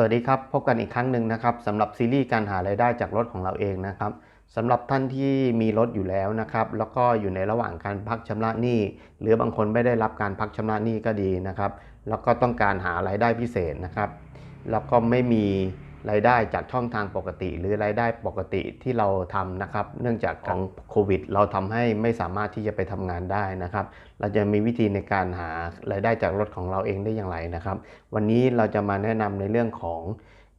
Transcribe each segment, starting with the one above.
สวัสดีครับ พบกันอีกครั้งหนึ่งนะครับสำหรับซีรีส์การหารายได้จากรถของเราเองนะครับสำหรับท่านที่มีรถอยู่แล้วนะครับ แล้วก็อยู่ในระหว่างการพักชำระหนี้ หรือบางคนไม่ได้รับการพักชำระหนี้ก็ดีนะครับ แล้วก็ต้องการหารายได้พิเศษนะครับ แล้วก็ไม่มี รายได้จากช่องทางปกติ หรือรายได้ปกติที่เราทำนะครับ เนื่องจากของโควิด เราทำให้ไม่สามารถที่จะไปทำงานได้นะครับ เราจะมีวิธีในการหารายได้จากรถของเราเองได้อย่างไรนะครับ วันนี้เราจะมาแนะนำในเรื่องของ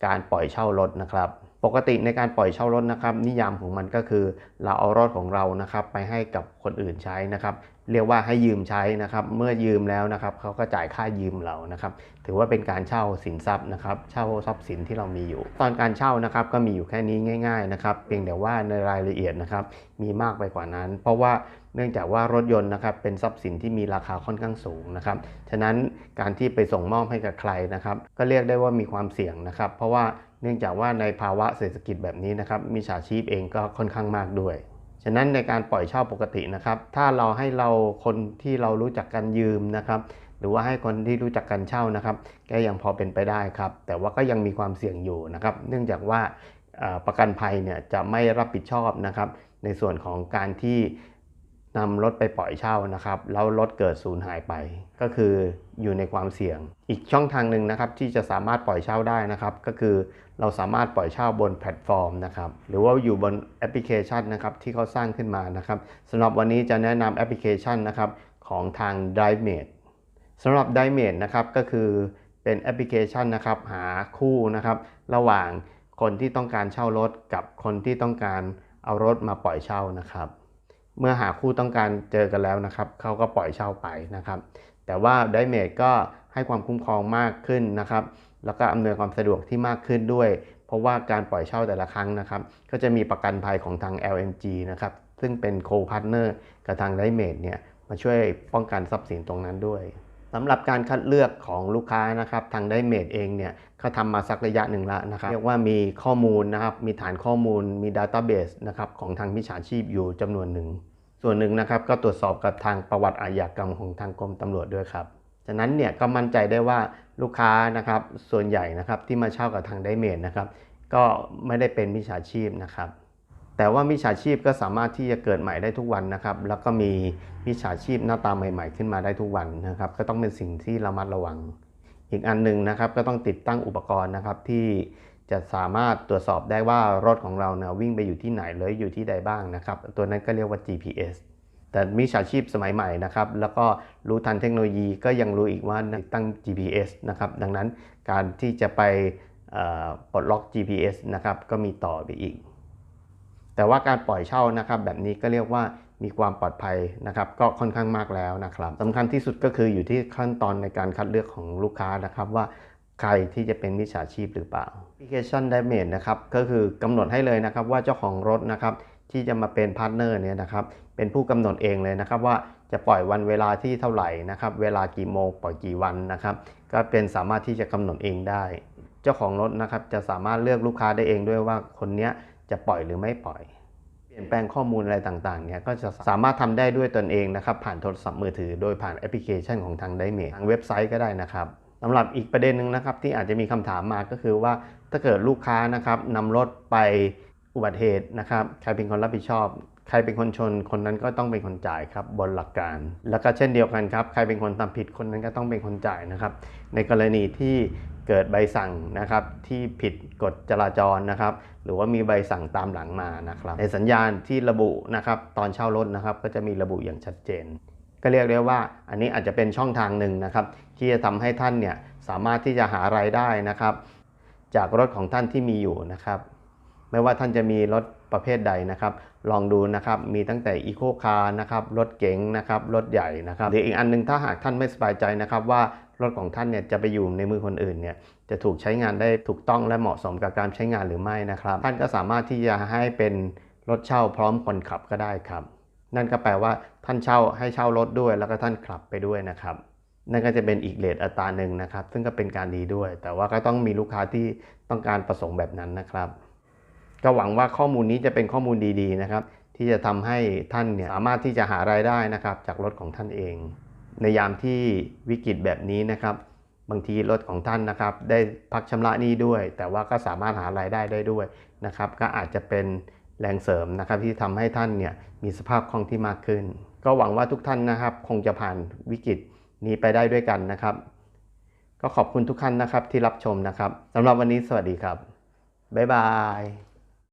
การปล่อยเช่ารถนะครับ ปกติในการปล่อยเช่ารถนะครับ นิยามของมันก็คือเราเอารถของเรานะครับ ไปให้กับคนอื่นใช้นะครับ เรียกว่าให้ยืมใช้นะครับ เมื่อยืมแล้วนะครับเขาก็จ่ายค่ายืมเรานะครับ ถือว่าเป็นการเช่าสินทรัพย์นะครับ เช่าทรัพย์สินที่เรามีอยู่ ตอนการเช่านะครับก็มีอยู่แค่นี้ง่าย ๆนะครับ เพียงแต่ว่าในรายละเอียดนะครับ มีมากไปกว่านั้น เพราะว่าเนื่องจากว่ารถยนต์นะครับเป็นทรัพย์สินที่มีราคาค่อนข้างสูงนะครับ ฉะนั้นการที่ไปส่งมอบให้กับใครนะครับ ก็เรียกได้ว่ามีความเสี่ยงนะครับ เพราะว่า เนื่องจากว่าในภาวะเศรษฐกิจแบบนี้นะครับมีฉาชีพเองก็ค่อนข้างมากด้วย ฉะนั้นในการปล่อยเช่าปกตินะครับ ถ้าเราให้เราคนที่เรารู้จักกันยืมนะครับหรือว่าให้คนที่รู้จักกันเช่านะครับก็ยังพอเป็นไปได้ครับ แต่ว่าก็ยังมีความเสี่ยงอยู่นะครับ เนื่องจากว่าประกันภัยเนี่ยจะไม่รับผิดชอบนะครับ ในส่วนของการที่ นำรถไปปล่อยเช่านะครับ แล้วรถเกิดสูญหายไป ก็คืออยู่ในความเสี่ยง อีกช่องทางหนึ่งนะครับที่จะสามารถปล่อยเช่าได้นะครับ ก็คือเราสามารถปล่อยเช่าบนแพลตฟอร์มนะครับหรือว่าอยู่บนแอปพลิเคชันนะครับที่เขาสร้างขึ้นมานะครับสำหรับวันนี้จะแนะนำแอปพลิเคชันนะครับของทาง DriveMate สำหรับ d i m a t e นะครับก็คือเป็นแอปพลิเคชันนะครับหาคู่นะครับระหว่างคนที่ต้องการเช่ารถกับคนที่ต้องการเอารถมาปล่อยเช่านะครับ เมื่อหาคู่ต้องการเจอกันแล้วนะครับเขาก็ปล่อยเช่าไปนะครับ แต่ว่า d i m a t e ก็ให้ความคุ้มครองมากขึ้นนะครับ แล้วก็อำนวยความสะดวกที่มากขึ้นด้วย เพราะว่าการปล่อยเช่าแต่ละครั้งนะครับ ก็จะมีประกันภัยของทาง LNG นะครับ ซึ่งเป็นโคพาร์ t เนอร์กับทาง d i m a t e เนี่ยมาช่วยป้องกันทรัพย์สินตรงนั้นด้วยสำหรับการคัดเลือกของลูกค้านะครับ ทางไดเมดเองเนี่ยเขาทำมาสักระยะหนึ่งแล้วนะครับ เรียกว่ามีข้อมูลนะครับ มีฐานข้อมูล มีดัต a b เบสนะครับของทางมิจฉาชีพอยู่จำนวนหนึ่ง ส่วนหนึ่งนะครับก็ตรวจสอบกับทางประวัติอาญากรรมของทางกรมตำรวจด้วยครับฉะนั้นเนี่ยก็มั่นใจได้ว่าลูกค้านะครับส่วนใหญ่นะครับที่มาเช่ากับทางไดเมดนะครับก็ไม่ได้เป็นมิจฉาชีพนะครับแต่ว่ามิจฉาชีพก็สามารถที่จะเกิดใหม่ได้ทุกวันนะครับ แล้วก็มีมิจฉาชีพหน้าตาใหม่ ๆ ขึ้นมาได้ทุกวันนะครับ ก็ต้องเป็นสิ่งที่ระมัดระวัง อีกอันหนึ่งนะครับก็ต้องติดตั้งอุปกรณ์นะครับที่ จะสามารถตรวจสอบได้ว่ารถของเราเนี่ยวิ่งไปอยู่ที่ไหนหรือยู่ที่ใดบ้างนะครับ ตัวนั้นก็เรียกว่า GPS แต่มิจฉาชีพสมัยใหม่นะครับ แล้วก็รู้ทันเทคโนโลยีก็ยังรู้อีกว่าตั้ง GPS นะครับ ดังนั้นการที่จะไปปลดล็อก GPS นะครับก็มีต่อไปอีก แต่ว่าการปล่อยเช่านะครับแบบนี้ก็เรียกว่ามีความปลอดภัยนะครับ ก็ค่อนข้างมากแล้วนะครับสำคัญที่สุดก็คืออยู่ที่ขั้นตอนในการคัดเลือกของลูกค้านะครับว่า ใครที่จะเป็นมิจฉาชีพหรือเปล่าแอปพลิเคชัน d a m a g e นะครับก็คือกำหนดให้เลยนะครับว่าเจ้าของรถนะครับที่จะมาเป็นพาร์ทเนอร์เนี่ยนะครับเป็นผู้กำหนดเองเลยนะครับว่าจะปล่อยวันเวลาที่เท่าไหร่นะครับเวลากี่โมงปล่อยกี่วันนะครับก็เป็นสามารถที่จะกำหนดเองได้ เจ้าของรถนะครับจะสามารถเลือกลูกค้าได้เองด้วยว่าคนเนี้ยจะปล่อยหรือไม่ปล่อย เปลี่ยนแปลงข้อมูลอะไรต่างๆเนี่ยก็จะสามารถทำได้ด้วยตนเองนะครับผ่านโทรศัพท์มือถือ โดยผ่านแอปพลิเคชันของทางไดเมททางเว็บไซต์ก็ได้นะครับ สำหรับอีกประเด็นหนึ่งนะครับที่อาจจะมีคำถามมาก็คือว่าถ้าเกิดลูกค้านะครับนำรถไปอุบัติเหตุนะครับใครเป็นคนรับผิดชอบ ใครเป็นคนชนคนนั้นก็ต้องเป็นคนจ่ายครับบนหลักการ แล้วก็เช่นเดียวกันครับใครเป็นคนทำผิดคนนั้นก็ต้องเป็นคนจ่ายนะครับ ในกรณีที่เกิดใบสั่งนะครับที่ผิดกฎจราจรนะครับ หรือว่ามีใบสั่งตามหลังมานะครับ ในสัญญาณที่ระบุนะครับตอนเช่ารถนะครับ ก็จะมีระบุอย่างชัดเจน ก็เรียกได้ว่า อันนี้อาจจะเป็นช่องทางหนึ่งนะครับ ที่จะทำให้ท่านเนี่ยสามารถที่จะหารายได้นะครับ จากรถของท่านที่มีอยู่นะครับ ไม่ว่าท่านจะมีรถประเภทใดนะครับ ลองดูนะครับ มีตั้งแต่อีโคคาร์นะครับ รถเก๋งนะครับ รถใหญ่นะครับ หรืออีกอันหนึงถ้าหากท่านไม่สบายใจนะครับ ว่ารถของท่านเนี่ยจะไปอยู่ในมือคนอื่นเนี่ย จะถูกใช้งานได้ถูกต้องและเหมาะสมกับการใช้งานหรือไม่นะครับ ท่านก็สามารถที่จะให้เป็นรถเช่าพร้อมคนขับก็ได้ครับ นั่นก็แปลว่าท่านเช่าให้เช่ารถด้วย แล้วก็ท่านขับไปด้วยนะครับ นั่นก็จะเป็นอีกเลทอัตราหนึ่งนะครับ ซึ่งก็เป็นการดีด้วย แต่ว่าก็ต้องมีลูกค้าที่ต้องการประสงค์แบบนั้นนะครับ ก็หวังว่าข้อมูลนี้จะเป็นข้อมูลดีๆนะครับ ที่จะทำให้ท่านเนี่ยสามารถที่จะหารายได้นะครับ จากรถของท่านเอง ในยามที่วิกฤตแบบนี้นะครับ บางทีรถของท่านนะครับ ได้พักชำระหนี้ด้วย แต่ว่าก็สามารถหารายได้ได้ด้วยนะครับ ก็อาจจะเป็น แรงเสริมนะครับที่ทำให้ท่านเนี่ยมีสภาพคล่องที่มากขึ้น ก็หวังว่าทุกท่านนะครับ คงจะผ่านวิกฤตนี้ไปได้ด้วยกันนะครับ ก็ขอบคุณทุกท่านนะครับที่รับชมนะครับสำหรับวันนี้สวัสดีครับ บ๊ายบาย